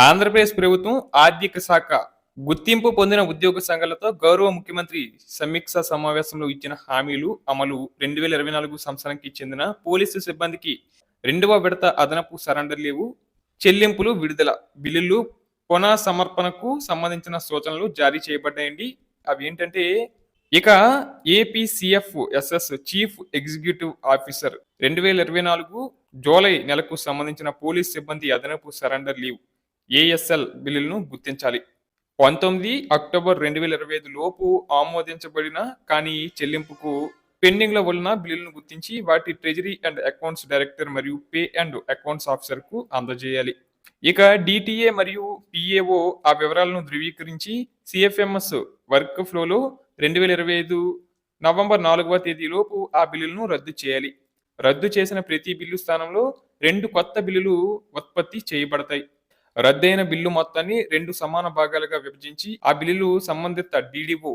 ఆంధ్రప్రదేశ్ ప్రభుత్వం ఆర్థిక శాఖ గుర్తింపు పొందిన ఉద్యోగ సంఘాలతో గౌరవ ముఖ్యమంత్రి సమీక్ష సమావేశంలో ఇచ్చిన హామీలు అమలు రెండు వేల ఇరవై నాలుగు సంవత్సరానికి చెందిన పోలీసు సిబ్బందికి రెండవ విడత అదనపు సరెండర్ లేవు. చెల్లింపులు విడుదల బిల్లులు పునః సమర్పణకు సంబంధించిన సూచనలు జారీ చేయబడ్డాయండి. అవి ఏంటంటే ఇక APCF SS chief executive officer రెండు వేల ఇరవై నాలుగు జూలై నెలకు సంబంధించిన పోలీస్ సిబ్బంది అదనపు సరెండర్ లీవ్. ఏఎస్ఎల్ బిల్లులను గుర్తించాలి. పంతొమ్మిది అక్టోబర్ రెండు వేల ఇరవై ఐదు లోపు ఆమోదించబడిన కానీ చెల్లింపుకు పెండింగ్లో వలన ఉన్న బిల్లులను గుర్తించి వాటి ట్రెజరీ అండ్ అకౌంట్స్ డైరెక్టర్ మరియు పే అండ్ అకౌంట్స్ ఆఫీసర్కు అందజేయాలి. ఇక డిటిఏ మరియు పిఏఓ ఆ వివరాలను ధృవీకరించి సిఎఫ్ఎంఎస్ వర్క్ ఫ్లోలో రెండు వేల ఇరవై ఐదు నవంబర్ నాలుగవ తేదీలోపు ఆ బిల్లులను రద్దు చేయాలి. రద్దు చేసిన ప్రతి బిల్లు స్థానంలో రెండు కొత్త బిల్లులు ఉత్పత్తి చేయబడతాయి. రద్దయిన బిల్లు మొత్తాన్ని రెండు సమాన భాగాలుగా విభజించి ఆ బిల్లులు సంబంధిత డిడిఓ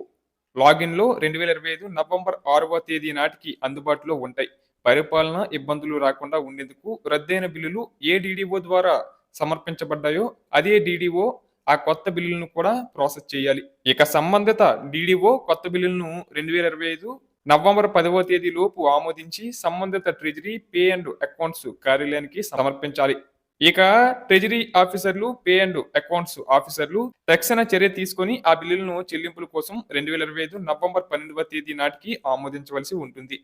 లాగిన్లో రెండు వేల ఇరవై ఐదు నవంబర్ ఆరవ తేదీ నాటికి అందుబాటులో ఉంటాయి. పరిపాలన ఇబ్బందులు రాకుండా ఉండేందుకు రద్దయిన బిల్లులు ఏ డిడిఓ ద్వారా సమర్పించబడ్డాయో అదే డిడిఓ ఆ కొత్త బిల్లులను కూడా ప్రాసెస్ చేయాలి. ఇక సంబంధిత డిడిఓ కొత్త బిల్లులను రెండు వేల ఇరవై ఐదు నవంబర్ పదవ తేదీ లోపు ఆమోదించి సంబంధిత ట్రెజరీ పే అండ్ అకౌంట్స్ కార్యాలయానికి సమర్పించాలి. ఇక ట్రెజరీ ఆఫీసర్లు పే అండ్ అకౌంట్స్ ఆఫీసర్లు తక్షణ చర్య తీసుకొని ఆ బిల్లులను చెల్లింపుల కోసం రెండు వేల ఇరవై ఐదు నవంబర్ పన్నెండవ తేదీ నాటికి ఆమోదించవలసి ఉంటుంది.